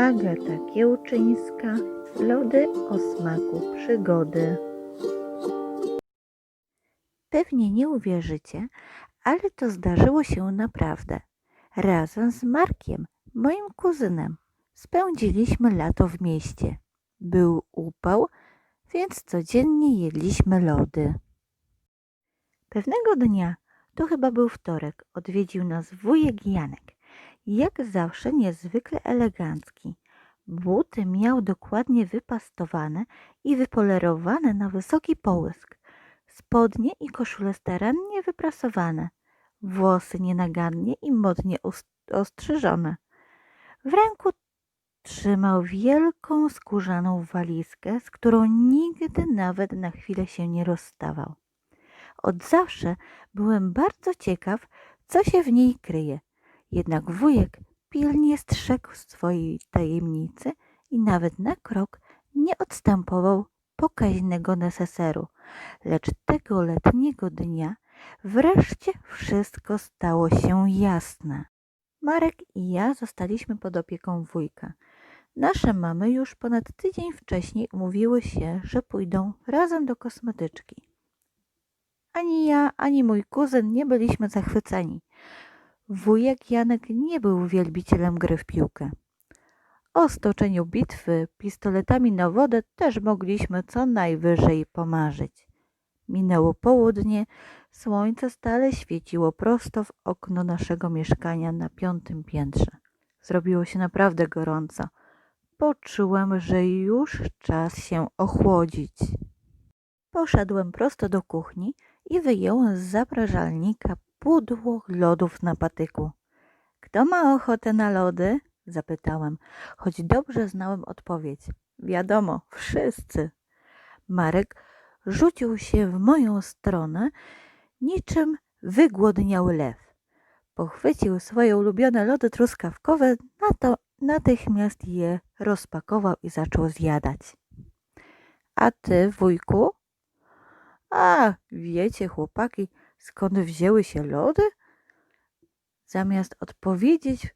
Agata Kiełczyńska Lody o smaku przygody Pewnie nie uwierzycie, ale to zdarzyło się naprawdę. Razem z Markiem, moim kuzynem, spędziliśmy lato w mieście. Był upał, więc codziennie jedliśmy lody. Pewnego dnia, to chyba był wtorek, odwiedził nas wujek Janek. Jak zawsze niezwykle elegancki. Buty miał dokładnie wypastowane i wypolerowane na wysoki połysk. Spodnie i koszule starannie wyprasowane. Włosy nienagannie i modnie ostrzyżone. W ręku trzymał wielką skórzaną walizkę, z którą nigdy nawet na chwilę się nie rozstawał. Od zawsze byłem bardzo ciekaw, co się w niej kryje. Jednak wujek pilnie strzegł swojej tajemnicy i nawet na krok nie odstępował pokaźnego neseseru. Lecz tego letniego dnia wreszcie wszystko stało się jasne. Marek i ja zostaliśmy pod opieką wujka. Nasze mamy już ponad tydzień wcześniej umówiły się, że pójdą razem do kosmetyczki. Ani ja, ani mój kuzyn nie byliśmy zachwyceni. Wujek Janek nie był wielbicielem gry w piłkę. O stoczeniu bitwy pistoletami na wodę też mogliśmy co najwyżej pomarzyć. Minęło południe, słońce stale świeciło prosto w okno naszego mieszkania na piątym piętrze. Zrobiło się naprawdę gorąco. Poczułem, że już czas się ochłodzić. Poszedłem prosto do kuchni i wyjąłem z zaprażalnika pudło lodów na patyku. Kto ma ochotę na lody? zapytałem, choć dobrze znałem odpowiedź. Wiadomo, wszyscy. Marek rzucił się w moją stronę, niczym wygłodniały lew. Pochwycił swoje ulubione lody truskawkowe, na to natychmiast je rozpakował i zaczął zjadać. A ty, wujku? A, wiecie, chłopaki, skąd wzięły się lody? Zamiast odpowiedzieć,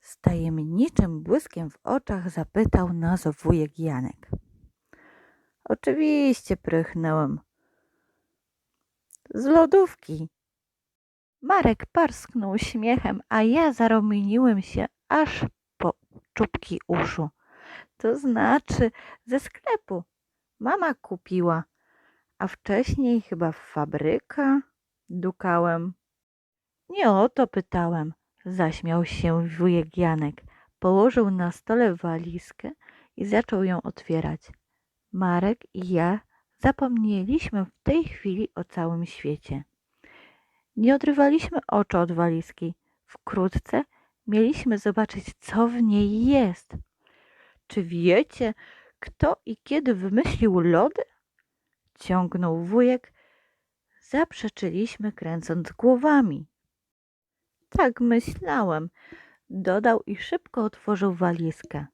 z tajemniczym błyskiem w oczach zapytał nas wujek Janek. Oczywiście, prychnąłem. Z lodówki. Marek parsknął śmiechem, a ja zarumieniłem się aż po czubki uszu. To znaczy ze sklepu. Mama kupiła, a wcześniej chyba fabryka. Dukałem. Nie o to pytałem. Zaśmiał się wujek Janek. Położył na stole walizkę i zaczął ją otwierać. Marek i ja zapomnieliśmy w tej chwili o całym świecie. Nie odrywaliśmy oczu od walizki. Wkrótce mieliśmy zobaczyć, co w niej jest. Czy wiecie, kto i kiedy wymyślił lody? Ciągnął wujek. Zaprzeczyliśmy, kręcąc głowami. Tak myślałem, dodał i szybko otworzył walizkę.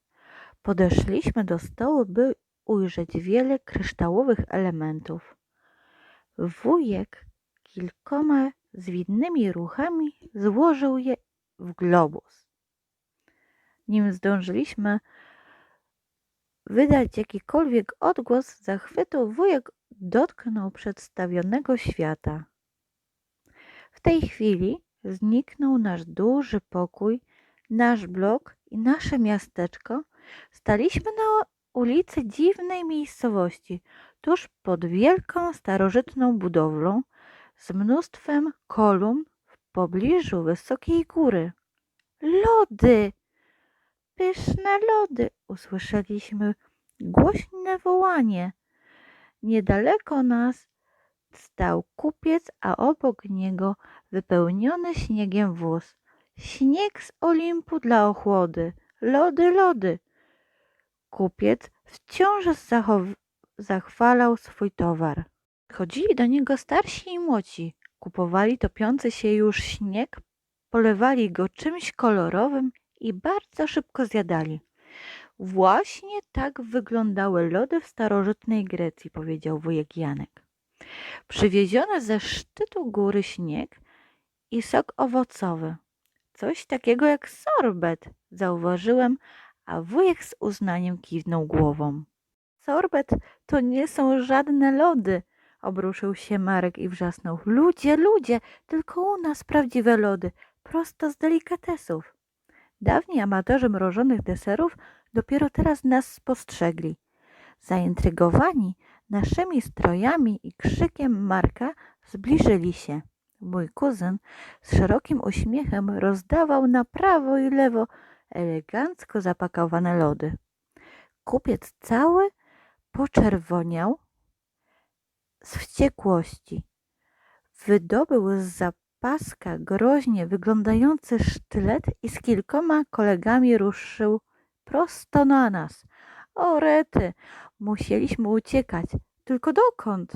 Podeszliśmy do stołu, by ujrzeć wiele kryształowych elementów. Wujek kilkoma zwinnymi ruchami złożył je w globus. Nim zdążyliśmy wydać jakikolwiek odgłos zachwytu, wujek dotknął przedstawionego świata. W tej chwili zniknął nasz duży pokój, nasz blok i nasze miasteczko. Staliśmy na ulicy dziwnej miejscowości, tuż pod wielką starożytną budowlą z mnóstwem kolumn w pobliżu wysokiej góry. Lody! Pyszne lody! Usłyszeliśmy głośne wołanie. Niedaleko nas stał kupiec, a obok niego wypełniony śniegiem wóz. Śnieg z Olimpu dla ochłody. Lody, lody! Kupiec wciąż zachwalał swój towar. Chodzili do niego starsi i młodzi. Kupowali topiący się już śnieg, polewali go czymś kolorowym i bardzo szybko zjadali. Właśnie tak wyglądały lody w starożytnej Grecji, powiedział wujek Janek. Przywieziony ze szczytu góry śnieg i sok owocowy. Coś takiego jak sorbet, zauważyłem, a wujek z uznaniem kiwnął głową. Sorbet to nie są żadne lody, obruszył się Marek i wrzasnął. Ludzie, ludzie, tylko u nas prawdziwe lody, prosto z delikatesów. Dawni amatorzy mrożonych deserów dopiero teraz nas spostrzegli. Zaintrygowani naszymi strojami i krzykiem Marka zbliżyli się. Mój kuzyn z szerokim uśmiechem rozdawał na prawo i lewo elegancko zapakowane lody. Kupiec cały poczerwoniał z wściekłości. Wydobył z zapaska groźnie wyglądający sztylet i z kilkoma kolegami ruszył prosto na nas. O rety, musieliśmy uciekać. Tylko dokąd?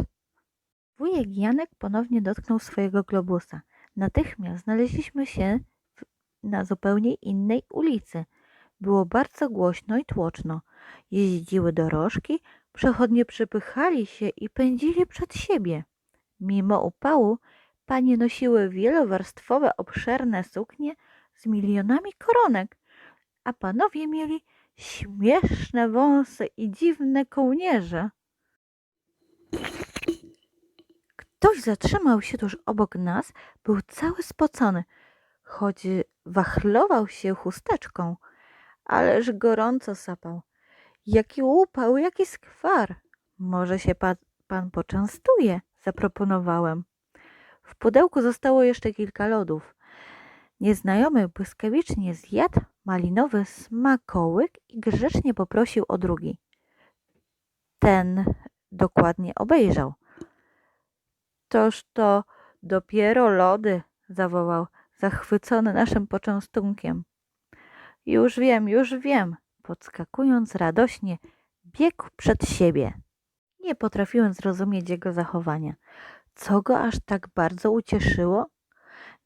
Wujek Janek ponownie dotknął swojego globusa. Natychmiast znaleźliśmy się na zupełnie innej ulicy. Było bardzo głośno i tłoczno. Jeździły dorożki, przechodnie przypychali się i pędzili przed siebie. Mimo upału panie nosiły wielowarstwowe, obszerne suknie z milionami koronek, a panowie mieli śmieszne wąsy i dziwne kołnierze. Ktoś zatrzymał się tuż obok nas, był cały spocony, choć wachlował się chusteczką, ależ gorąco sapał. Jaki upał, jaki skwar! Może się pan, pan poczęstuje, zaproponowałem. W pudełku zostało jeszcze kilka lodów. Nieznajomy błyskawicznie zjadł malinowy smakołyk i grzecznie poprosił o drugi. Ten dokładnie obejrzał. Toż to dopiero lody, zawołał, zachwycony naszym poczęstunkiem. Już wiem, już wiem, podskakując radośnie, biegł przed siebie. Nie potrafiłem zrozumieć jego zachowania. Co go aż tak bardzo ucieszyło?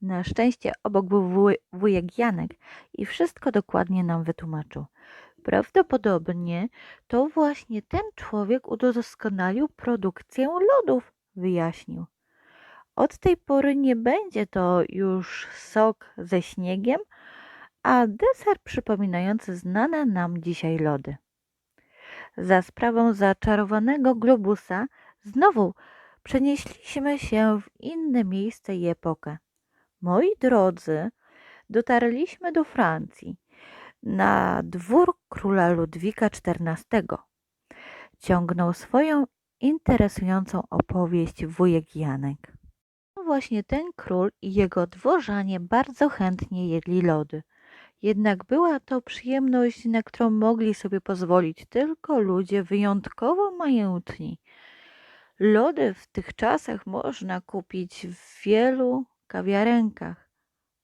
Na szczęście obok był wuj, wujek Janek i wszystko dokładnie nam wytłumaczył. Prawdopodobnie to właśnie ten człowiek udoskonalił produkcję lodów, wyjaśnił. Od tej pory nie będzie to już sok ze śniegiem, a deser przypominający znane nam dzisiaj lody. Za sprawą zaczarowanego globusa znowu przenieśliśmy się w inne miejsce i epokę. Moi drodzy, dotarliśmy do Francji, na dwór króla Ludwika XIV. Ciągnął swoją interesującą opowieść wujek Janek. Właśnie ten król i jego dworzanie bardzo chętnie jedli lody. Jednak była to przyjemność, na którą mogli sobie pozwolić tylko ludzie wyjątkowo majętni. Lody w tych czasach można kupić w wielu kawiarenkach,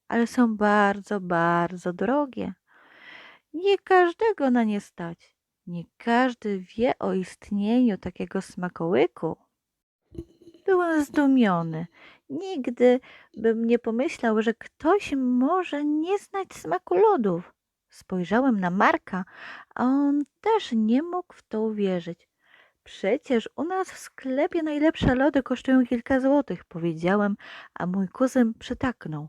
ale są bardzo, bardzo drogie. Nie każdego na nie stać. Nie każdy wie o istnieniu takiego smakołyku. Byłem zdumiony. Nigdy bym nie pomyślał, że ktoś może nie znać smaku lodów. Spojrzałem na Marka, a on też nie mógł w to uwierzyć. Przecież u nas w sklepie najlepsze lody kosztują kilka złotych, powiedziałem, a mój kuzyn przytaknął.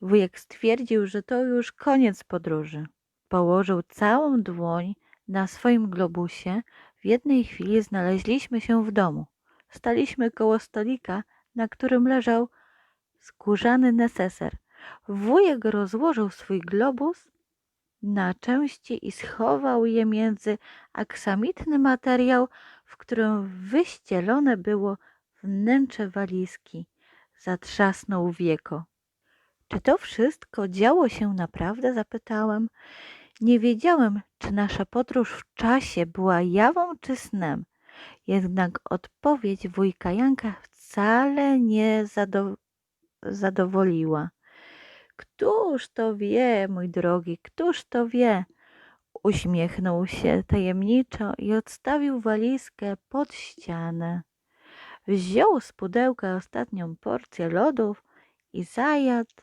Wujek stwierdził, że to już koniec podróży. Położył całą dłoń na swoim globusie. W jednej chwili znaleźliśmy się w domu. Staliśmy koło stolika, na którym leżał skórzany neseser. Wujek rozłożył swój globus na części i schował je między aksamitny materiał, w którym wyścielone było wnętrze walizki. Zatrzasnął wieko. Czy to wszystko działo się naprawdę? zapytałem. Nie wiedziałem, czy nasza podróż w czasie była jawą czy snem. Jednak odpowiedź wujka Janka wcale nie zado zadowoliła. Któż to wie, mój drogi, któż to wie? Uśmiechnął się tajemniczo i odstawił walizkę pod ścianę. Wziął z pudełka ostatnią porcję lodów i zajadł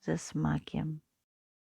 ze smakiem.